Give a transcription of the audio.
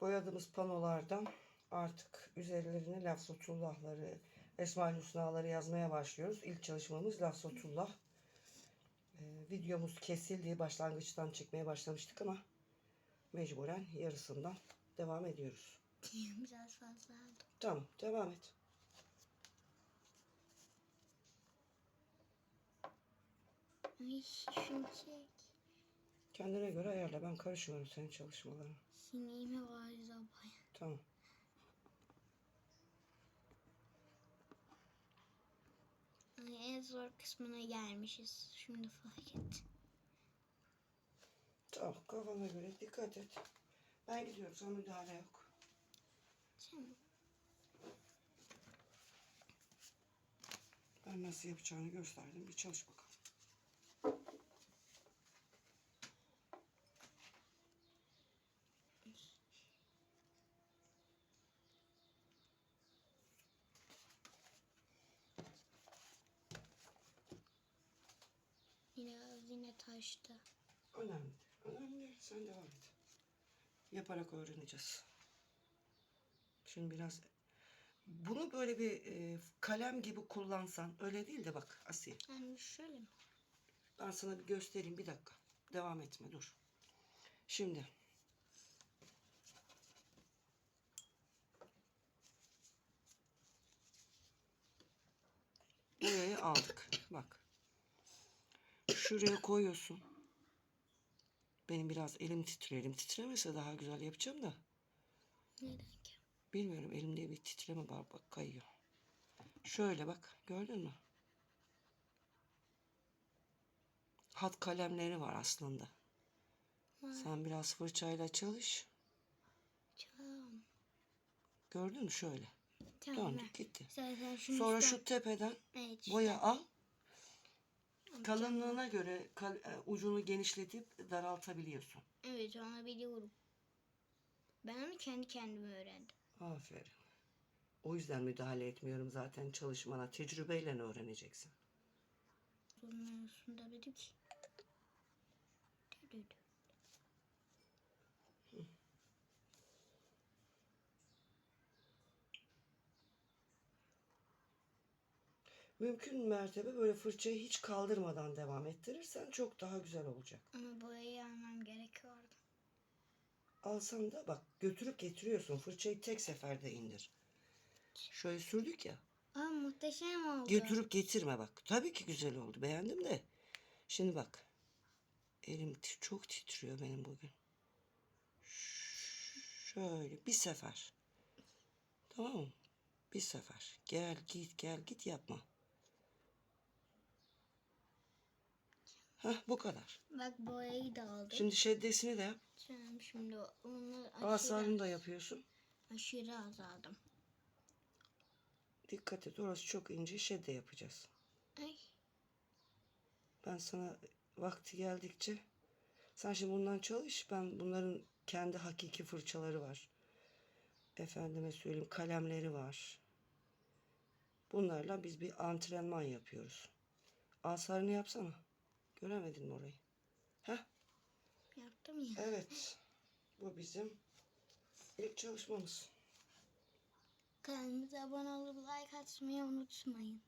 Boyadığımız panolardan artık üzerlerine lafzotullahları, esma hüsnaları yazmaya başlıyoruz. İlk çalışmamız lafzotullah. Ee, videomuz kesildi. Başlangıçtan çekmeye başlamıştık ama mecburen yarısından devam ediyoruz. Biraz fazla aldım. Tamam, devam et. Ay şunu çek. Kendine göre ayarla. Ben karışmıyorum senin çalışmalarına. Sineğime var zabaya. Tamam. Ay, en zor kısmına gelmişiz. Şimdi fark ettim. Tamam, kafana göre dikkat et. Ben gidiyorum, sana müdahale yok. Tamam. Ben nasıl yapacağını gösterdim. Bir çalış bakalım. Biraz yine taştı. Önemli. değil, Önemli. değil. Sen devam et. Yaparak öğreneceğiz. Şimdi biraz bunu böyle bir e, kalem gibi kullansan öyle değil de bak Asiye. Yani şöyle mi? Ben sana bir göstereyim bir dakika. Devam etme dur. Şimdi Burayı aldık. Bak. Şuraya koyuyorsun. Benim biraz elim titriyor. Elim titremese daha güzel yapacağım da. Neden ki? Bilmiyorum elimde bir titreme var bak kayıyor. Şöyle bak gördün mü? Hat kalemleri var aslında. Var. Sen biraz fırçayla çalış. Tamam. Gördün mü şöyle? Tamam. Döndük gitti. Sonra şu tepeden Evet, işte. boya al. Kalınlığına göre kal- e, ucunu genişletip daraltabiliyorsun. Evet onu biliyorum. Ben onu kendi kendime öğrendim. Aferin. O yüzden müdahale etmiyorum zaten çalışmana. Tecrübeyle öğreneceksin. Bunun üstünde dedim ki. Dedi. Mümkün mertebe böyle fırçayı hiç kaldırmadan devam ettirirsen çok daha güzel olacak. Ama boyayı almam gerekiyordu. Alsan da bak götürüp getiriyorsun. Fırçayı tek seferde indir. Şöyle sürdük ya. Aa muhteşem oldu. Götürüp getirme bak. Tabii ki güzel oldu. Beğendim de. Şimdi bak. Elim çok titriyor benim bugün. Şöyle bir sefer. Tamam mı? Bir sefer. Gel git gel git yapma. Hah bu kadar. Bak boyayı da aldım. Şimdi şeddesini de yap. Tamam şimdi onu Asarını da yapıyorsun. aşırı azaldım. Dikkat et orası çok ince şedde yapacağız. Ay. Ben sana vakti geldikçe sen şimdi bundan çalış. Ben bunların kendi hakiki fırçaları var. Efendime söyleyeyim kalemleri var. Bunlarla biz bir antrenman yapıyoruz. Asarını yapsana. Göremedin mi orayı? Heh, Yaptım ya. evet. Bu bizim ilk çalışmamız. Kanalımıza abone olup like atmayı unutmayın.